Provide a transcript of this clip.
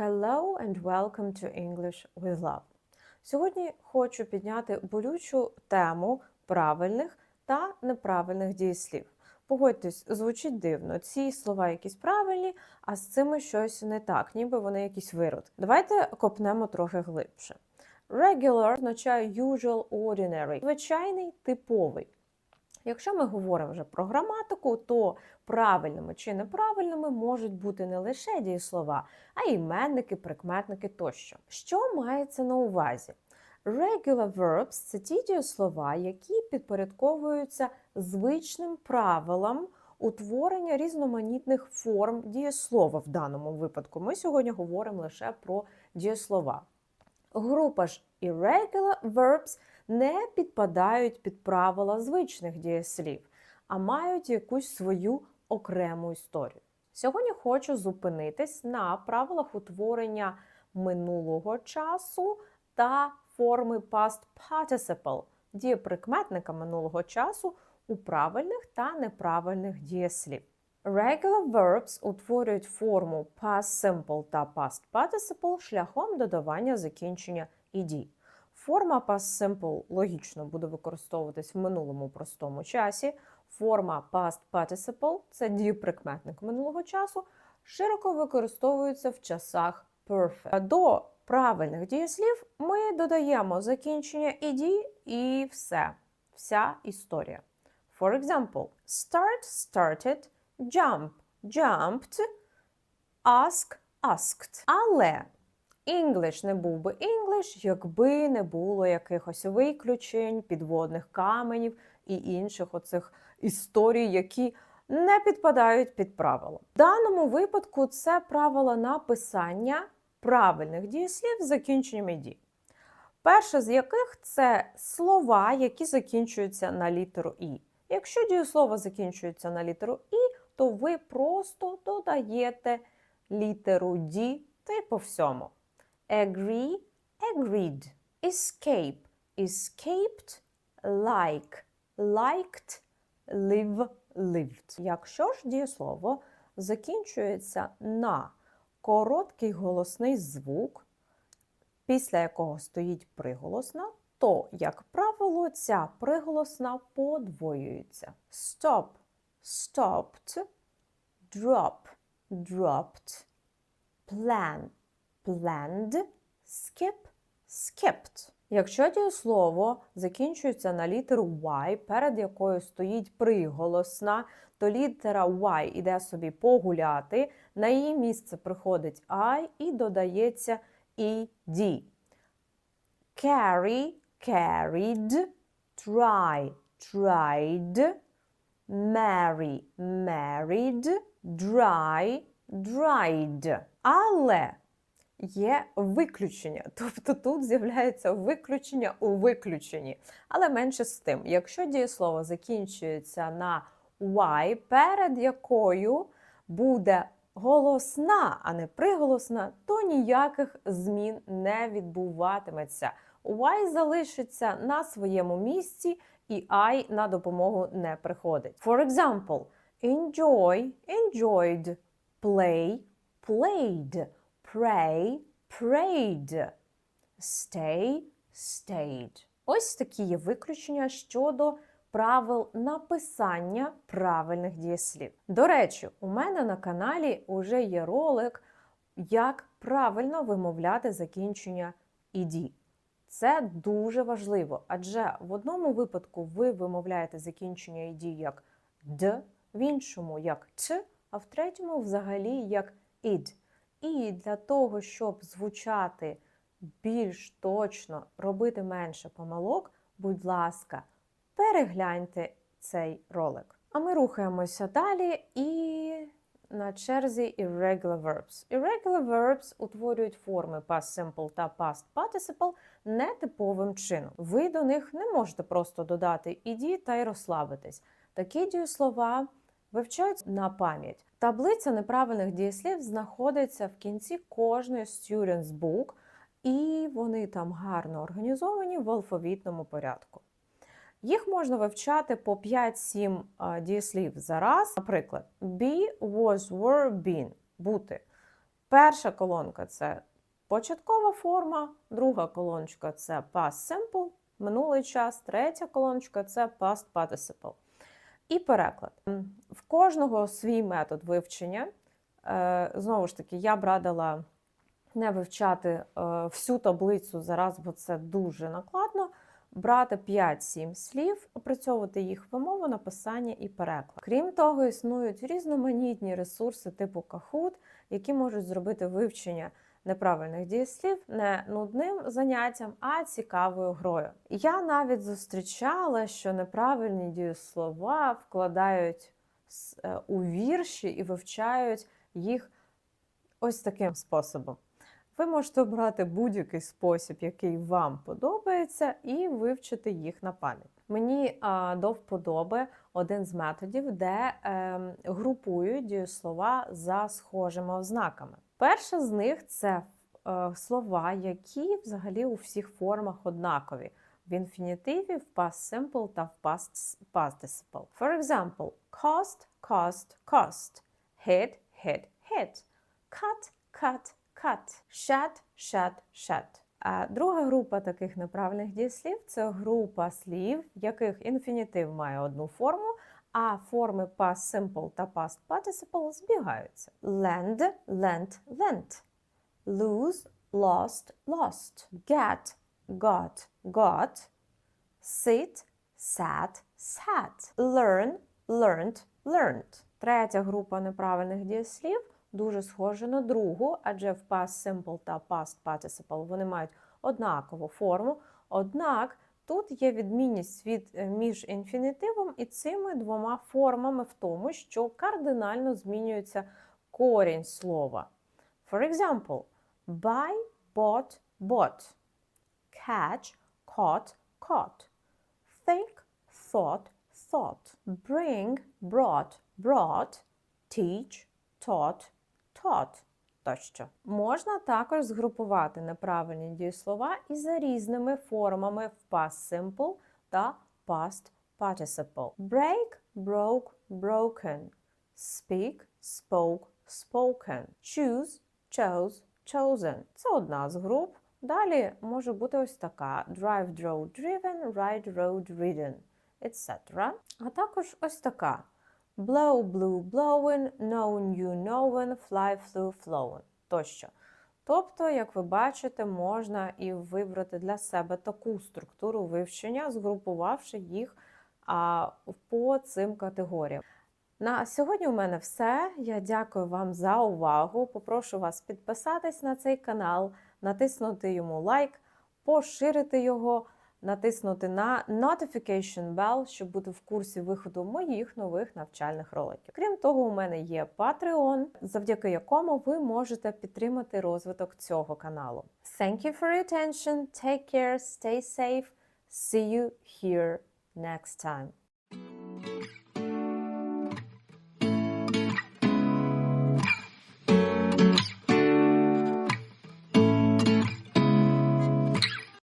Hello and welcome to English with Love. Сьогодні хочу підняти болючу тему правильних та неправильних дієслів. Погодьтесь, звучить дивно. Ці слова якісь правильні, а з цими щось не так, ніби вони якісь вирод. Давайте копнемо трохи глибше. Regular означає usual, ordinary, звичайний, типовий. Якщо ми говоримо вже про граматику, то правильними чи неправильними можуть бути не лише дієслова, а й іменники, прикметники тощо. Що мається на увазі? Regular verbs – це ті дієслова, які підпорядковуються звичним правилам утворення різноманітних форм дієслова в даному випадку. Ми сьогодні говоримо лише про дієслова. Група ж irregular verbs не підпадають під правила звичних дієслів, а мають якусь свою окрему історію. Сьогодні хочу зупинитись на правилах утворення минулого часу та форми past participle, дієприкметника минулого часу у правильних та неправильних дієслів. Regular verbs утворюють форму past simple та past participle шляхом додавання закінчення «ed». Форма past simple логічно буде використовуватись в минулому простому часі. Форма past participle це дієприкметник минулого часу, широко використовується в часах perfect. До правильних дієслів ми додаємо закінчення «ed» і все. Вся історія. For example, start started, jump jumped, ask asked. Але English не був би English, якби не було якихось виключень, підводних каменів і інших оцих історій, які не підпадають під правила. В даному випадку це правило написання правильних дієслів з закінченням «ed». Перше з яких це слова, які закінчуються на літеру І. Якщо дієслово закінчується на літеру І, то ви просто додаєте літеру D та й по всьому. Agree, agreed. Escape, escaped, like, liked, live, lived. Якщо ж дієслово закінчується на короткий голосний звук, після якого стоїть приголосна, то, як правило, ця приголосна подвоюється. Stop, stopped, drop, dropped, plan, planned, skip, skipped. Якщо дієслово закінчується на літеру Y, перед якою стоїть приголосна, то літера Y іде собі погуляти, на її місце приходить I і додається ED. Carry, carried, try, tried, marry, married, dry, dried. Але є виключення, тобто тут з'являється виключення у виключенні. Але менше з тим, якщо дієслово закінчується на Y, перед якою буде голосна, а не приголосна, то ніяких змін не відбуватиметься. Y залишиться на своєму місці, і I на допомогу не приходить. For example, enjoy, enjoyed, play, played, pray, prayed, stay, stayed. Ось такі є виключення щодо правил написання правильних дієслів. До речі, у мене на каналі вже є ролик, як правильно вимовляти закінчення «ed». Це дуже важливо, адже в одному випадку ви вимовляєте закінчення «ed» як «д», в іншому як «т», а в третьому взагалі як «id». І для того, щоб звучати більш точно, робити менше помилок, будь ласка, перегляньте цей ролик. А ми рухаємося далі і на черзі irregular verbs. Irregular verbs утворюють форми past simple та past participle нетиповим чином. Ви до них не можете просто додати «ed» та й розслабитись. Такі дієслова вивчають на пам'ять. Таблиця неправильних дієслів знаходиться в кінці кожної student's book, і вони там гарно організовані в алфавітному порядку. Їх можна вивчати по 5-7 дієслів за раз. Наприклад, be, was, were, been бути. Перша колонка це початкова форма, друга колоночка це past simple, минулий час, третя колоночка це past participle. І переклад. В кожного свій метод вивчення. Е, Знову ж таки, я б радила не вивчати е, всю таблицю зараз, бо це дуже накладно. Брати 5-7 слів, опрацьовувати їх вимову, написання і переклад. Крім того, існують різноманітні ресурси типу Kahoot, які можуть зробити вивчення неправильних дієслів не нудним заняттям, а цікавою грою. Я навіть зустрічала, що неправильні дієслова вкладають е, у вірші і вивчають їх ось таким способом. Ви можете обрати будь-який спосіб, який вам подобається, і вивчити їх на пам'ять. Мені а, до вподоби один з методів, де ем, групують дієслова за схожими ознаками. Перша з них це е, слова, які взагалі у всіх формах однакові. В інфінітиві, в past simple та в past participle. For example, cost, cost, cost. Hit, hit, hit. Cut, cut, cut. Shut, shut, shut. А друга група таких неправильних дієслів це група слів, в яких інфінітив має одну форму, а форми past simple та past participle збігаються. Lend, lent, lent. Lose, lost, lost. Get, got, got. Sit, sat, sat. Learn, learned, learned. Третя група неправильних дієслів дуже схожа на другу, адже в past simple та past participle вони мають однакову форму. Однак тут є відмінність від, е, між інфінітивом і цими двома формами в тому, що кардинально змінюється корінь слова. For example, buy, bought, bought. Catch, caught, caught. Think, thought, thought. Bring, brought, brought. Teach, taught, taught. Тощо. Можна також згрупувати неправильні дієслова і за різними формами в past simple та past participle. Break, broke, broken. Speak, spoke, spoken. Choose, chose, chosen. Це одна з груп. Далі може бути ось така: drive, drove, driven, ride, rode, ridden, etc. А також ось така: blow, blew, blown, know, knew, known, fly, flew, flown тощо. Тобто, як ви бачите, можна і вибрати для себе таку структуру вивчення, згрупувавши їх а, по цим категоріям. На сьогодні у мене все. Я дякую вам за увагу. Попрошу вас підписатись на цей канал, натиснути йому лайк, поширити його, натиснути на Notification Bell, щоб бути в курсі виходу моїх нових навчальних роликів. Крім того, у мене є Patreon, завдяки якому ви можете підтримати розвиток цього каналу. Thank you for your attention. Take care, stay safe. See you here next time.